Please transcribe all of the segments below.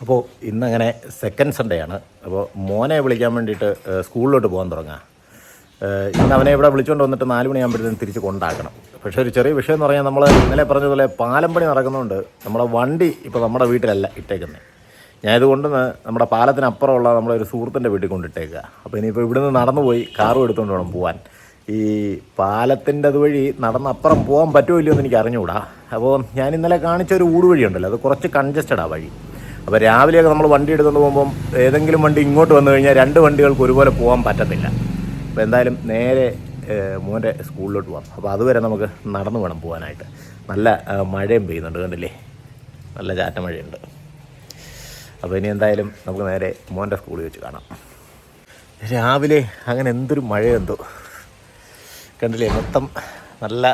അപ്പോൾ ഇന്നങ്ങനെ second Sunday ആണ്. അപ്പോൾ മോനെ വിളിക്കാൻ വേണ്ടിയിട്ട് സ്കൂളിലോട്ട് പോകാൻ തുടങ്ങാം. ഇന്ന് അവനെ ഇവിടെ വിളിച്ചുകൊണ്ട് വന്നിട്ട് നാല് മണിയാകുമ്പോഴത്തേന് തിരിച്ച് കൊണ്ടാക്കണം. പക്ഷേ ഒരു ചെറിയ വിഷയം എന്ന് പറഞ്ഞാൽ നമ്മൾ ഇന്നലെ പറഞ്ഞതുപോലെ പാലം പണി നടക്കുന്നതുകൊണ്ട് നമ്മുടെ വണ്ടി ഇപ്പോൾ നമ്മുടെ വീട്ടിലല്ല ഇട്ടേക്കുന്നത് ഞാൻ ഇതുകൊണ്ട് നമ്മുടെ പാലത്തിനപ്പുറമുള്ള നമ്മുടെ ഒരു സുഹൃത്തിന്റെ വീട്ടിൽ കൊണ്ടിട്ടേക്കുക അപ്പോൾ ഇനിയിപ്പോൾ ഇവിടുന്ന് നടന്നു പോയി കാറും എടുത്തുകൊണ്ട് വേണം പോകാൻ ഈ പാലത്തിന്റെ അതുവഴി നടന്ന് അപ്പുറം പോകാൻ പറ്റുമോ ഇല്ലയോ എന്ന് എനിക്ക് അറിഞ്ഞുകൂടാ അപ്പോൾ ഞാൻ ഇന്നലെ കാണിച്ച ഒരു ഊടുവഴി ഉണ്ടല്ലോ അത് കുറച്ച് കൺജസ്റ്റഡ് ആ വഴി. അപ്പോൾ രാവിലെയൊക്കെ നമ്മൾ വണ്ടി എടുത്തുകൊണ്ട് പോകുമ്പം ഏതെങ്കിലും വണ്ടി ഇങ്ങോട്ട് വന്നു കഴിഞ്ഞാൽ രണ്ട് വണ്ടികൾക്ക് ഒരുപോലെ പോകാൻ പറ്റത്തില്ല. അപ്പോൾ എന്തായാലും നേരെ മോന്റെ സ്കൂളിലോട്ട് പോകാം അപ്പോൾ അതുവരെ നമുക്ക് നടന്നു വേണം പോകാനായിട്ട് നല്ല മഴയും പെയ്യുന്നുണ്ട് കണ്ടില്ലേ? നല്ല ചാറ്റ മഴയുണ്ട്. അപ്പോൾ ഇനി എന്തായാലും നമുക്ക് നേരെ മോന്റെ സ്കൂളിൽ വെച്ച് കാണാം. രാവിലെ അങ്ങനെ എന്തൊരു മഴയെന്തോ. കണ്ടില്ലേ? മൊത്തം നല്ല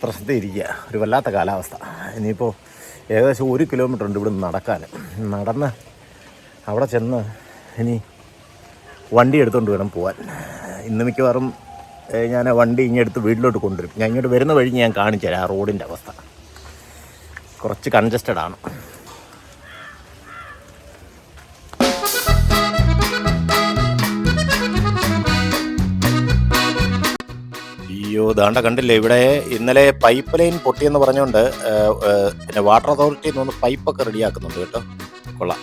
പ്രശ്നത്തിൽ ഇരിക്കുക ഒരു വല്ലാത്ത കാലാവസ്ഥ. ഇനിയിപ്പോൾ ഏകദേശം ഒരു കിലോമീറ്റർ ഉണ്ട് ഇവിടെ നടക്കാൻ. നടന്ന് അവിടെ ചെന്ന് ഇനി വണ്ടി എടുത്തുകൊണ്ട് വേണം പോകാൻ ഇന്ന് മിക്കവാറും ഞാൻ വണ്ടി ഇങ്ങെടുത്ത് വീട്ടിലോട്ട് കൊണ്ടുവരും. ഞാൻ ഇങ്ങോട്ട് വരുന്ന വഴി ഞാൻ കാണിച്ചു തരാം ആ റോഡിന്റെ അവസ്ഥ. കുറച്ച് കൺജസ്റ്റഡ് ആണ്. ദാണ്ട കണ്ടില്ലേ? ഇവിടെ ഇന്നലെ പൈപ്പ് ലൈൻ പൊട്ടിയെന്ന് പറഞ്ഞുകൊണ്ട് പിന്നെ വാട്ടർ അതോറിറ്റിയിൽ നിന്ന് പൈപ്പൊക്കെ റെഡിയാക്കുന്നുണ്ട് കേട്ടോ. കൊള്ളാം.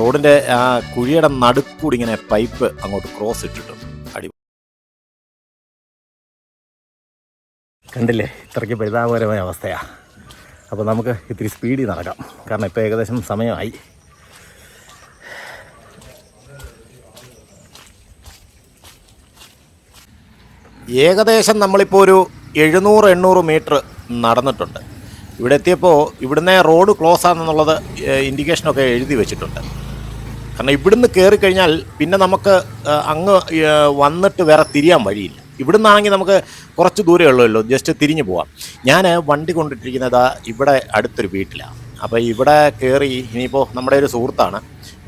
റോഡിന്റെ ആ കുഴിയുടെ നടുക്കൂടി ഇങ്ങനെ പൈപ്പ് അങ്ങോട്ട് ക്രോസ് ഇട്ടിട്ടുണ്ട്. അടി കണ്ടില്ലേ? ഇത്രയ്ക്ക് പരിതാപകരമായ അവസ്ഥയാണ് അപ്പോൾ നമുക്ക് ഇത്തിരി സ്പീഡിൽ നടക്കാം. കാരണം ഇപ്പോൾ ഏകദേശം സമയമായി. ഏകദേശം നമ്മളിപ്പോൾ ഒരു എഴുന്നൂറ് എണ്ണൂറ് മീറ്റർ നടന്നിട്ടുണ്ട്. ഇവിടെ എത്തിയപ്പോൾ ഇവിടുന്ന് റോഡ് ക്ലോസ് ആണെന്നുള്ളത് ഇൻഡിക്കേഷനൊക്കെ എഴുതി വെച്ചിട്ടുണ്ട്. കാരണം ഇവിടുന്ന് കയറി കഴിഞ്ഞാൽ പിന്നെ നമുക്ക് അങ്ങ് വന്നിട്ട് വേറെ തിരിയാൻ വഴിയില്ല. ഇവിടുന്നാണെങ്കിൽ നമുക്ക് കുറച്ച് ദൂരമേ ഉള്ളൂ ജസ്റ്റ് തിരിഞ്ഞു പോവാം. ഞാൻ വണ്ടി കൊണ്ടിട്ടിരിക്കുന്നത് ഇവിടെ അടുത്തൊരു വീട്ടിലാണ്. അപ്പോൾ ഇവിടെ കയറി ഇനിയിപ്പോൾ നമ്മുടെ ഒരു സുഹൃത്താണ്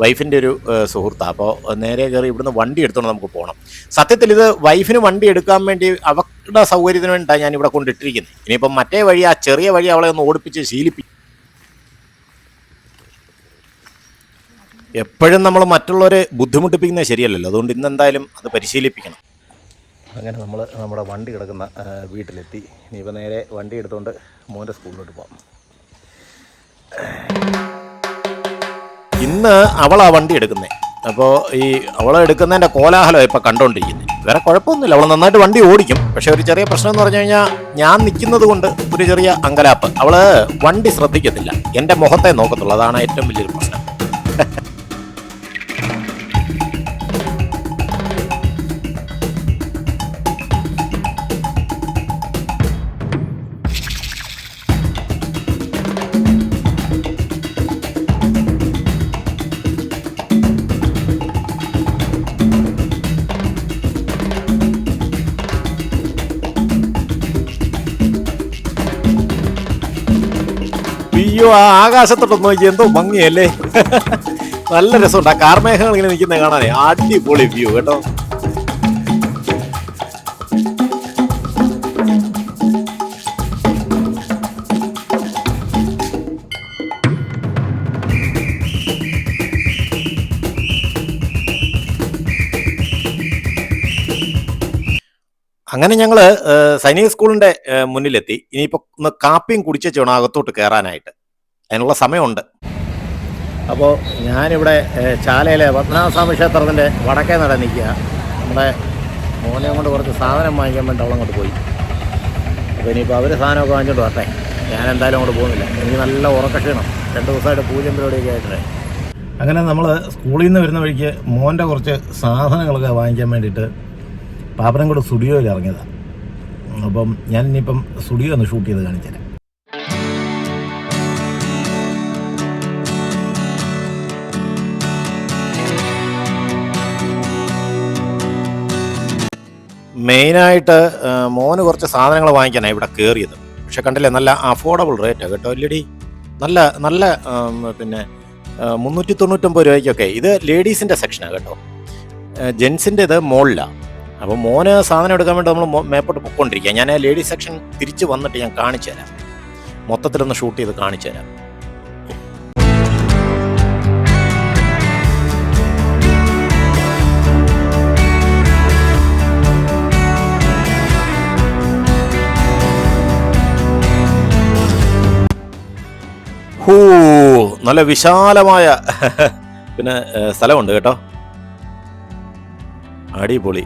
വൈഫിന്റെ ഒരു സുഹൃത്താണ് അപ്പോൾ നേരെ കയറി ഇവിടുന്ന് വണ്ടി എടുത്തുകൊണ്ട് നമുക്ക് പോകണം സത്യത്തിൽ ഇത് വൈഫിന് വണ്ടി എടുക്കാൻ വേണ്ടി അവരുടെ സൗകര്യത്തിന് വേണ്ടിയിട്ടാണ് ഞാൻ ഇവിടെ കൊണ്ടിട്ടിരിക്കുന്നത് ഇനിയിപ്പം മറ്റേ വഴി ആ ചെറിയ വഴി അവളെ ഒന്ന് ഓടിപ്പിച്ച് ശീലിപ്പിക്കും എപ്പോഴും നമ്മൾ മറ്റുള്ളവരെ ബുദ്ധിമുട്ടിപ്പിക്കുന്നത് ശരിയല്ലല്ലോ. അതുകൊണ്ട് ഇന്ന് എന്തായാലും അത് പരിശീലിപ്പിക്കണം. അങ്ങനെ നമ്മൾ നമ്മുടെ വണ്ടി കിടക്കുന്ന വീട്ടിലെത്തി. ഇനിയിപ്പോൾ നേരെ വണ്ടി എടുത്തുകൊണ്ട് മോന്റെ സ്കൂളിലോട്ട് പോകാം ഇന്ന് അവളാ വണ്ടി എടുക്കുന്നത് അപ്പോൾ ഈ അവളെ എടുക്കുന്നതിന്റെ കോലാഹലം ഇപ്പോൾ കണ്ടുകൊണ്ടിരിക്കുന്നത് വേറെ കുഴപ്പമൊന്നുമില്ല. അവൾ നന്നായിട്ട് വണ്ടി ഓടിക്കും. പക്ഷേ ഒരു ചെറിയ പ്രശ്നം എന്ന് പറഞ്ഞു കഴിഞ്ഞാൽ ഞാൻ നിൽക്കുന്നത് കൊണ്ട് ഒരു ചെറിയ അങ്കലാപ്പ്. അവൾ വണ്ടി ശ്രദ്ധിക്കത്തില്ല. എന്റെ മുഖത്തെ നോക്കത്തുള്ളൂ. അതാണ് ഏറ്റവും വലിയൊരു പ്രശ്നം. അയ്യോ ആ ആകാശത്തോട്ട് നോക്കി എന്തോ ഭംഗിയല്ലേ? നല്ല രസമുണ്ട്. ആ കാർമേഘങ്ങൾ ഇങ്ങനെ നിൽക്കുന്ന കാണാനേ അടിപൊളി വ്യൂ കേട്ടോ. അങ്ങനെ ഞങ്ങൾ സൈനിക സ്കൂളിന്റെ മുന്നിലെത്തി. ഇനിയിപ്പോൾ ഒന്ന് കാപ്പിയും കുടിച്ചു വേണം അകത്തോട്ട് കയറാനായിട്ട് അതിനുള്ള സമയമുണ്ട്. അപ്പോൾ ഞാനിവിടെ ചാലയിലെ പത്മനാഭസ്വാമി ക്ഷേത്രത്തിന്റെ വടക്കേ നട നിൽക്കുക. നമ്മുടെ മോനെ കൊണ്ട് കുറച്ച് സാധനം വാങ്ങിക്കാൻ വേണ്ടി അവളങ്ങോട്ട് പോയി. അപ്പോൾ ഇനിയിപ്പോൾ അവർ സാധനമൊക്കെ വാങ്ങിച്ചോണ്ട് വരട്ടെ. ഞാൻ എന്തായാലും അങ്ങോട്ട് പോകുന്നില്ല. എനിക്ക് നല്ല ഉറക്കക്ഷീണം രണ്ട് ദിവസമായിട്ട് പൂജ പരിപാടിയൊക്കെ ആയിട്ടേ അങ്ങനെ നമ്മൾ സ്കൂളിൽ നിന്ന് വരുന്ന വഴിക്ക് മോന്റെ കുറച്ച് സാധനങ്ങളൊക്കെ വാങ്ങിക്കാൻ വേണ്ടിയിട്ട് പാപ്പനംകോട് സ്റ്റുഡിയോയിൽ ഇറങ്ങിയതാണ് അപ്പം ഞാൻ ഇനിയിപ്പം സ്റ്റുഡിയോ ഒന്ന് ഷൂട്ട് ചെയ്ത് കാണിച്ചു മെയിനായിട്ട് മോന് കുറച്ച് സാധനങ്ങൾ വാങ്ങിക്കാനാണ് ഇവിടെ കയറിയത് പക്ഷെ കണ്ടില്ലേ നല്ല അഫോർഡബിൾ റേറ്റാണ് കേട്ടോ എല്ലടി നല്ല നല്ല പിന്നെ മുന്നൂറ്റി തൊണ്ണൂറ്റൊമ്പത് രൂപയ്ക്കൊക്കെ. ഇത് ലേഡീസിന്റെ സെക്ഷനാണ് കേട്ടോ. ജെൻസിന്റെ ഇത് മുകളിലാണ് അപ്പോൾ മോന് സാധനം എടുക്കാൻ വേണ്ടി നമ്മൾ മേപ്പോട്ട് പൊക്കോണ്ടിരിക്കുക ഞാൻ ലേഡീസ് സെക്ഷൻ തിരിച്ച് വന്നിട്ട് ഞാൻ കാണിച്ചു തരാം മൊത്തത്തിലൊന്ന് ഷൂട്ട് ചെയ്ത് കാണിച്ചു തരാം ഹൂ നല്ല വിശാലമായ പിന്നെ സ്ഥലമുണ്ട് കേട്ടോ. അടിപൊളി.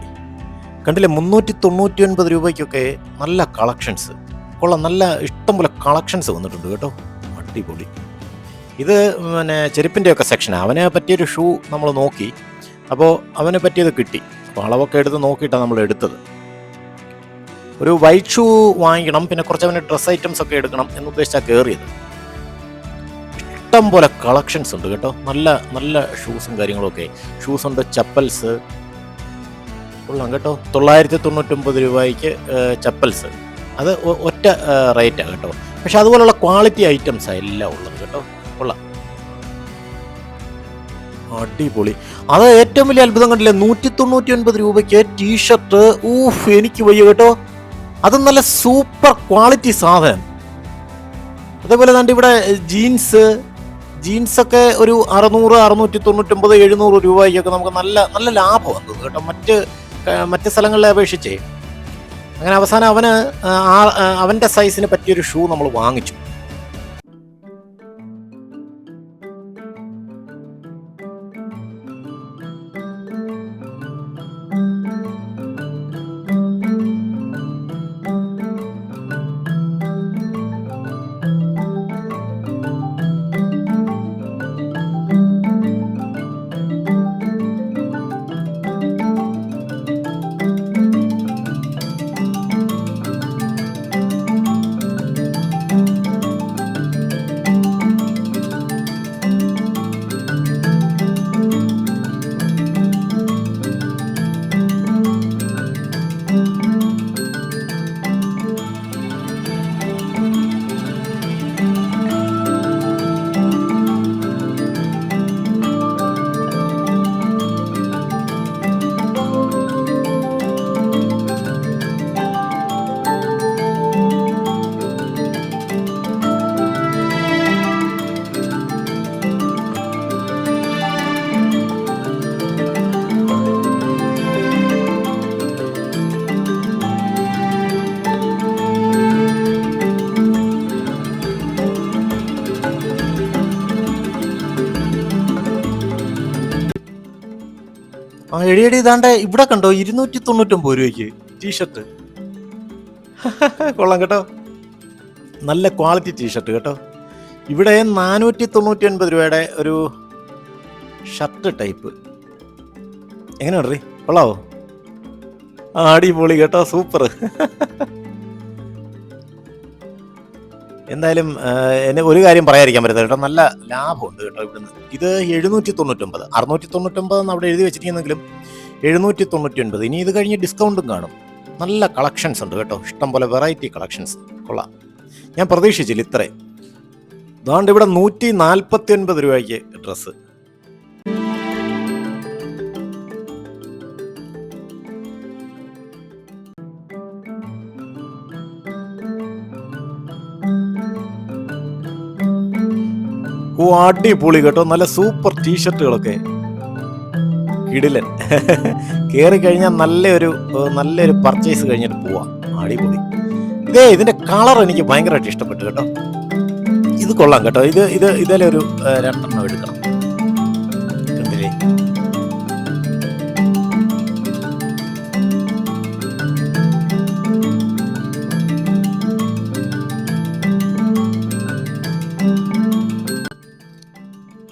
കണ്ടില്ലേ മുന്നൂറ്റി തൊണ്ണൂറ്റി ഒൻപത് രൂപയ്ക്കൊക്കെ നല്ല കളക്ഷൻസ് കൊള്ളാം നല്ല ഇഷ്ടംപോലെ കളക്ഷൻസ് വന്നിട്ടുണ്ട് കേട്ടോ. അടിപൊളി. ഇത് പിന്നെ ചെരുപ്പിന്റെയൊക്കെ സെക്ഷൻ അവനെ പറ്റിയൊരു ഷൂ നമ്മൾ നോക്കി. അപ്പോൾ അവനെ പറ്റിയത് കിട്ടി. അപ്പോൾ അളവൊക്കെ എടുത്ത് നോക്കിയിട്ടാണ് നമ്മൾ എടുത്തത്. ഒരു വൈറ്റ് ഷൂ വാങ്ങിക്കണം പിന്നെ കുറച്ച് അവന് ഡ്രസ് ഐറ്റംസ് ഒക്കെ എടുക്കണം എന്ന് ഉദ്ദേശിച്ചാണ് കയറിയത് ഇഷ്ടം പോലെ കളക്ഷൻസ് ഉണ്ട് കേട്ടോ. നല്ല നല്ല ഷൂസും കാര്യങ്ങളൊക്കെ. ഷൂസ് ഉണ്ട് ചപ്പൽസ് കൊള്ളാം കേട്ടോ. തൊള്ളായിരത്തി തൊണ്ണൂറ്റൊമ്പത് രൂപയ്ക്ക് ചപ്പൽസ് അത് ഒറ്റ റേറ്റാണ് കേട്ടോ. പക്ഷെ അതുപോലുള്ള ക്വാളിറ്റി ഐറ്റംസാണ് എല്ലാം ഉള്ളത് കേട്ടോ. കൊള്ളാം. അടിപൊളി. അത് ഏറ്റവും വലിയ അത്ഭുതം കണ്ടില്ലേ? നൂറ്റി തൊണ്ണൂറ്റി ഒൻപത് രൂപയ്ക്ക് ടീഷർട്ട് ഊഫ് എനിക്ക് വയ്യ കേട്ടോ. അത് നല്ല സൂപ്പർ ക്വാളിറ്റി സാധനം. അതേപോലെ തന്നെ ഇവിടെ ജീൻസ് ജീൻസ് ഒക്കെ ഒരു അറുന്നൂറ് അറുന്നൂറ്റി തൊണ്ണൂറ്റൊമ്പത് എഴുന്നൂറ് രൂപയ്ക്കൊക്കെ നമുക്ക് നല്ല നല്ല ലാഭമാണ് കേട്ടോ. മറ്റ് മറ്റ് സ്ഥലങ്ങളിലെ അപേക്ഷിച്ചേ. അങ്ങനെ അവസാനം അവന് അവന്റെ സൈസിന് പറ്റിയൊരു ഷൂ നമ്മൾ വാങ്ങിച്ചു. എടിയടി ഇതാണ്ട് ഇവിടെ കണ്ടോ ഇരുന്നൂറ്റി തൊണ്ണൂറ്റൊമ്പത് രൂപയ്ക്ക് ടീഷർട്ട് കൊള്ളാം കേട്ടോ. നല്ല ക്വാളിറ്റി ടീഷർട്ട് കേട്ടോ. ഇവിടെ നാനൂറ്റി തൊണ്ണൂറ്റി ഒൻപത് രൂപയുടെ ഒരു ഷർട്ട് ടൈപ്പ് എങ്ങനെയാണ് റീ കൊള്ളാവോ? ആടി അടിപൊളി കേട്ടോ സൂപ്പർ എന്തായാലും എന്നെ ഒരു കാര്യം പറയാതിരിക്കാൻ പറ്റത്തില്ല കേട്ടോ. നല്ല ലാഭമുണ്ട് കേട്ടോ ഇവിടുന്ന്. ഇത് എഴുന്നൂറ്റി തൊണ്ണൂറ്റൊമ്പത് അറുന്നൂറ്റി തൊണ്ണൂറ്റൊമ്പത് എന്ന് അവിടെ എഴുതി വെച്ചിരിക്കുന്നെങ്കിലും എഴുന്നൂറ്റി തൊണ്ണൂറ്റി ഇനി ഇത് കഴിഞ്ഞ് ഡിസ്കൗണ്ടും കാണും. നല്ല കളക്ഷൻസ് ഉണ്ട് കേട്ടോ. ഇഷ്ടംപോലെ വെറൈറ്റി കളക്ഷൻസ് കൊള്ളാം. ഞാൻ പ്രതീക്ഷിച്ചില്ല ഇത്രയും അതുകൊണ്ട് ഇവിടെ നൂറ്റി നാൽപ്പത്തി ഒൻപത് രൂപയ്ക്ക് ഡ്രസ്സ് ഓ അടിപൊളി കേട്ടോ. നല്ല സൂപ്പർ ടീഷർട്ടുകളൊക്കെ കിടിലൻ. കയറി കഴിഞ്ഞാൽ നല്ലൊരു നല്ലൊരു പർച്ചേസ് കഴിഞ്ഞിട്ട് പോവാം. അടിപൊളി. ഇതേ ഇതിന്റെ കളർ എനിക്ക് ഭയങ്കരമായിട്ട് ഇഷ്ടപ്പെട്ടു കേട്ടോ. ഇത് കൊള്ളാം കേട്ടോ. ഇത് ഇത് ഇതിലൊരു രണ്ടെണ്ണം എടുക്കണം.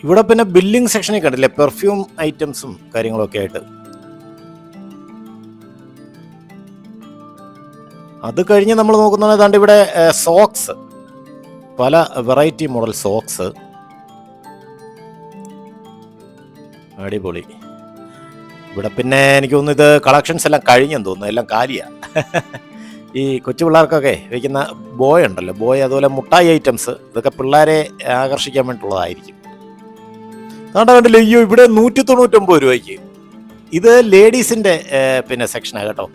ഇവിടെ പിന്നെ ബില്ലിംഗ് സെക്ഷനിൽ കണ്ടില്ലേ? പെർഫ്യൂം ഐറ്റംസും കാര്യങ്ങളൊക്കെ ആയിട്ട്. അത് കഴിഞ്ഞ് നമ്മൾ നോക്കുന്നത് ഏതാണ്ട് ഇവിടെ സോക്സ്. പല വെറൈറ്റി മോഡൽ സോക്സ്. അടിപൊളി. ഇവിടെ പിന്നെ എനിക്ക് തോന്നുന്നു ഇത് കളക്ഷൻസ് എല്ലാം കഴിഞ്ഞെന്ന് തോന്നുന്നു. എല്ലാം കാലിയാ. ഈ കൊച്ചു പിള്ളേർക്കൊക്കെ വയ്ക്കുന്ന ബോയ് ഉണ്ടല്ലോ. ബോയ് അതുപോലെ മുട്ടായി ഐറ്റംസ്. ഇതൊക്കെ പിള്ളേരെ ആകർഷിക്കാൻ വേണ്ടിയിട്ടുള്ളതായിരിക്കും. അതുകൊണ്ട് കണ്ടില്ല? അയ്യോ ഇവിടെ നൂറ്റി തൊണ്ണൂറ്റൊമ്പത് രൂപയ്ക്ക്. ഇത് ലേഡീസിന്റെ പിന്നെ സെക്ഷനാണ് കേട്ടോ.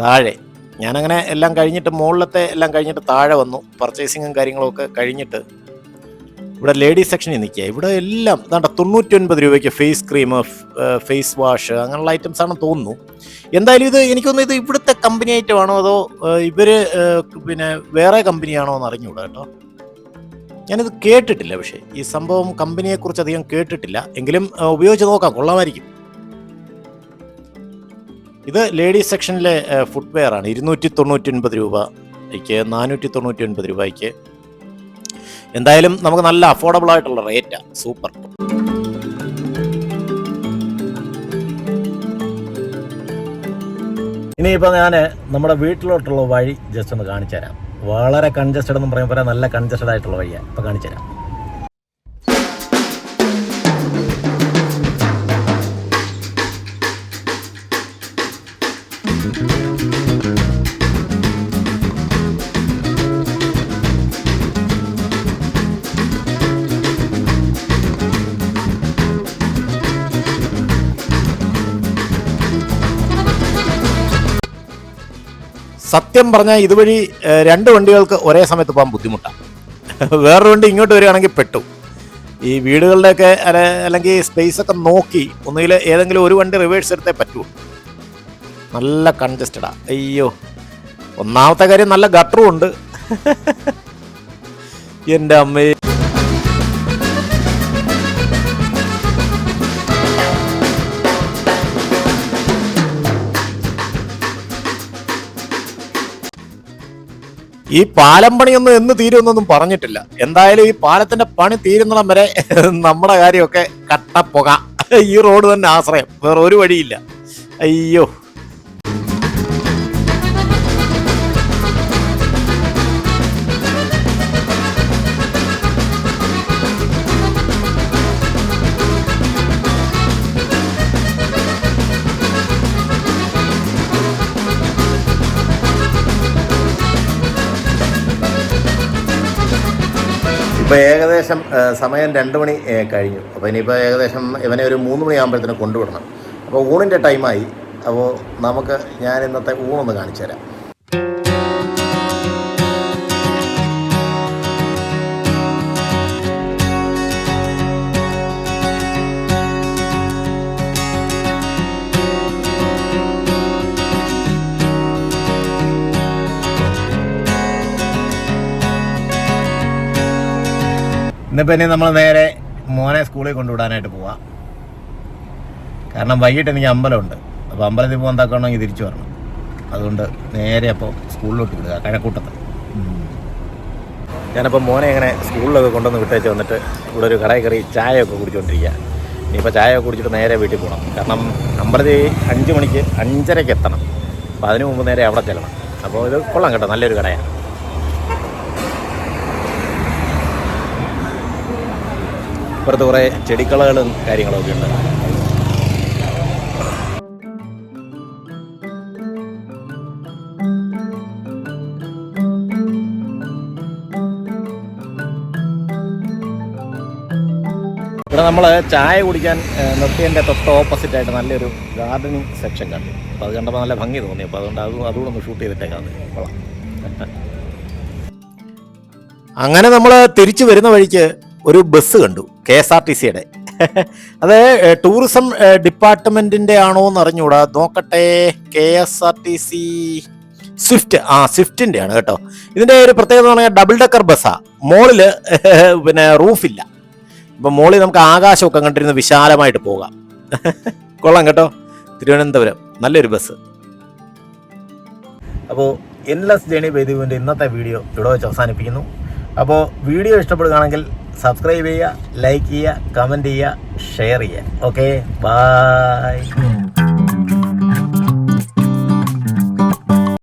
താഴെ. ഞാനങ്ങനെ എല്ലാം കഴിഞ്ഞിട്ട് മുകളിലത്തെ എല്ലാം കഴിഞ്ഞിട്ട് താഴെ വന്നു. പർച്ചേസിങ്ങും കാര്യങ്ങളൊക്കെ കഴിഞ്ഞിട്ട് ഇവിടെ ലേഡീസ് സെക്ഷനിൽ നിൽക്കുക. ഇവിടെ എല്ലാം ഇതാണ്ട തൊണ്ണൂറ്റി ഒൻപത് രൂപയ്ക്ക് ഫേസ് ക്രീം ഫേസ് വാഷ് അങ്ങനെയുള്ള ഐറ്റംസ് ആണെന്ന് തോന്നുന്നു. എന്തായാലും ഇത് എനിക്കൊന്നും ഇത് ഇവിടുത്തെ കമ്പനി ഐറ്റമാണോ അതോ ഇവർ പിന്നെ വേറെ കമ്പനിയാണോ എന്ന് അറിഞ്ഞുകൂടാ കേട്ടോ. ഞാനിത് കേട്ടിട്ടില്ല പക്ഷേ. ഈ സംഭവം കമ്പനിയെക്കുറിച്ച് അധികം കേട്ടിട്ടില്ല. എങ്കിലും ഉപയോഗിച്ച് നോക്കാം. കൊള്ളാമായിരിക്കും. ഇത് ലേഡീസ് സെക്ഷനിലെ ഫുട്വെയർ ആണ്. ഇരുന്നൂറ്റി തൊണ്ണൂറ്റി ഒൻപത് രൂപയ്ക്ക് നാനൂറ്റി തൊണ്ണൂറ്റി ഒൻപത് രൂപയ്ക്ക്. എന്തായാലും നമുക്ക് നല്ല അഫോർഡബിൾ ആയിട്ടുള്ള റേറ്റാണ് സൂപ്പർ. ഇനിയിപ്പോൾ ഞാൻ നമ്മുടെ വീട്ടിലോട്ടുള്ള വഴി ജസ്റ്റ് ഒന്ന് കാണിച്ചു തരാം വളരെ കൺജസ്റ്റഡ് എന്ന് പറയുമ്പോൾ നല്ല കൺജസ്റ്റഡ് ആയിട്ടുള്ള വഴിയാണ് ഇപ്പോൾ കാണിച്ചു തരാം സത്യം പറഞ്ഞാൽ ഇതുവഴി രണ്ട് വണ്ടികൾക്ക് ഒരേ സമയത്ത് പോകാൻ ബുദ്ധിമുട്ടാണ് വേറൊരു വണ്ടി ഇങ്ങോട്ട് വരികയാണെങ്കിൽ പെട്ടു. ഈ വീടുകളുടെയൊക്കെ അല്ല അല്ലെങ്കിൽ സ്പേസ് ഒക്കെ നോക്കി ഒന്നുകിൽ ഏതെങ്കിലും ഒരു വണ്ടി റിവേഴ്സ് എടുത്തേ പറ്റൂ. നല്ല കൺജസ്റ്റഡാ അയ്യോ ഒന്നാമത്തെ കാര്യം നല്ല ഗട്ടറും ഉണ്ട്. എന്റെ അമ്മേ. ഈ പാലം പണിയൊന്നും എന്ന് തീരുമെന്നൊന്നും പറഞ്ഞിട്ടില്ല. എന്തായാലും ഈ പാലത്തിന്റെ പണി തീരുന്നിടം വരെ നമ്മുടെ കാര്യമൊക്കെ കട്ടപ്പുക ഈ റോഡ് തന്നെ ആശ്രയം. വേറെ ഒരു വഴിയില്ല. അയ്യോ. ഇപ്പോൾ ഏകദേശം സമയം രണ്ട് മണി കഴിഞ്ഞു. അപ്പോൾ ഇനിയിപ്പോൾ ഏകദേശം ഇവനെ ഒരു മൂന്ന് മണിയാകുമ്പോഴത്തേനും കൊണ്ടുവിടണം. അപ്പോൾ ഊണിന്റെ ടൈമായി അപ്പോൾ നമുക്ക് ഞാൻ ഇന്നത്തെ ഊണൊന്ന് കാണിച്ചു തരാം ഇന്നിപ്പോൾ ഇനി നമ്മൾ നേരെ മോനെ സ്കൂളിൽ കൊണ്ടുവിടാനായിട്ട് പോവാം. കാരണം വൈകിട്ട് എനിക്ക് അമ്പലമുണ്ട്. അപ്പോൾ അമ്പലത്തിൽ പോകാൻ തക്കണമെങ്കിൽ തിരിച്ചു വരണം. അതുകൊണ്ട് നേരെ അപ്പോൾ സ്കൂളിലോട്ട് വിടുക കഴക്കൂട്ടത്ത്. ഞാനപ്പോൾ മോനെ ഇങ്ങനെ സ്കൂളിലൊക്കെ കൊണ്ടുവന്ന് വിട്ടേച്ച് വന്നിട്ട് ഇവിടെ ഒരു കടയിൽ കറി ചായയൊക്കെ കുടിച്ചുകൊണ്ടിരിക്കുക ഇനിയിപ്പോൾ ചായയൊക്കെ കുടിച്ചിട്ട് നേരെ വീട്ടിൽ പോകണം കാരണം അമ്പലത്തിൽ അഞ്ച് മണിക്ക് അഞ്ചരയ്ക്ക് എത്തണം. അപ്പോൾ അതിന് മുമ്പ് നേരെ അവിടെ ചെല്ലണം. അപ്പോൾ ഇത് കൊള്ളാം കേട്ടോ നല്ലൊരു കടയാണ്. ഇപ്പുറത്ത് കുറേ ചെടിക്കളകളും കാര്യങ്ങളൊക്കെ ഉണ്ട്. ഇവിടെ നമ്മൾ ചായ കുടിക്കാൻ നിർത്തിയതിന്റെ തൊട്ട് ഓപ്പോസിറ്റ് ആയിട്ട് നല്ലൊരു ഗാർഡനിങ് സെക്ഷൻ കണ്ടു. അപ്പോൾ അത് കണ്ടപ്പോൾ നല്ല ഭംഗി തോന്നി. അപ്പോൾ അതുകൊണ്ട് അതും ഒന്ന് ഷൂട്ട് ചെയ്തിട്ടേക്കാം കൊള്ളാം. അങ്ങനെ നമ്മൾ തിരിച്ചു വരുന്ന വഴിക്ക് ഒരു ബസ് കണ്ടു കെ എസ് ആർ ടി സിയുടെ. അത് ടൂറിസം ഡിപ്പാർട്ട്മെന്റിന്റെ ആണോ എന്ന് അറിഞ്ഞുകൂടാ നോക്കട്ടെ K S R T C Swift ആ സ്വിഫ്റ്റിന്റെ ആണ് കേട്ടോ. ഇതിന്റെ ഒരു പ്രത്യേകത എന്ന് പറഞ്ഞാൽ ഡബിൾ ഡെക്കർ ബസ്സാ. മോളിൽ പിന്നെ റൂഫില്ല. ഇപ്പൊ മോളിൽ നമുക്ക് ആകാശമൊക്കെ കണ്ടിരുന്ന് വിശാലമായിട്ട് പോകാം. കൊള്ളാം കേട്ടോ. തിരുവനന്തപുരം നല്ലൊരു ബസ്. അപ്പോൾ എൻലെസ് ജേണി ബേദുവിന്റെ ഇന്നത്തെ വീഡിയോ ഇവിടെ വെച്ച് അവസാനിപ്പിക്കുന്നു. അപ്പോൾ വീഡിയോ ഇഷ്ടപ്പെടുകയാണെങ്കിൽ സബ്സ്ക്രൈബ് ചെയ്യുക ലൈക്ക് ചെയ്യുക കമന്റ് ചെയ്യുക ഷെയർ ചെയ്യുക. Okay bye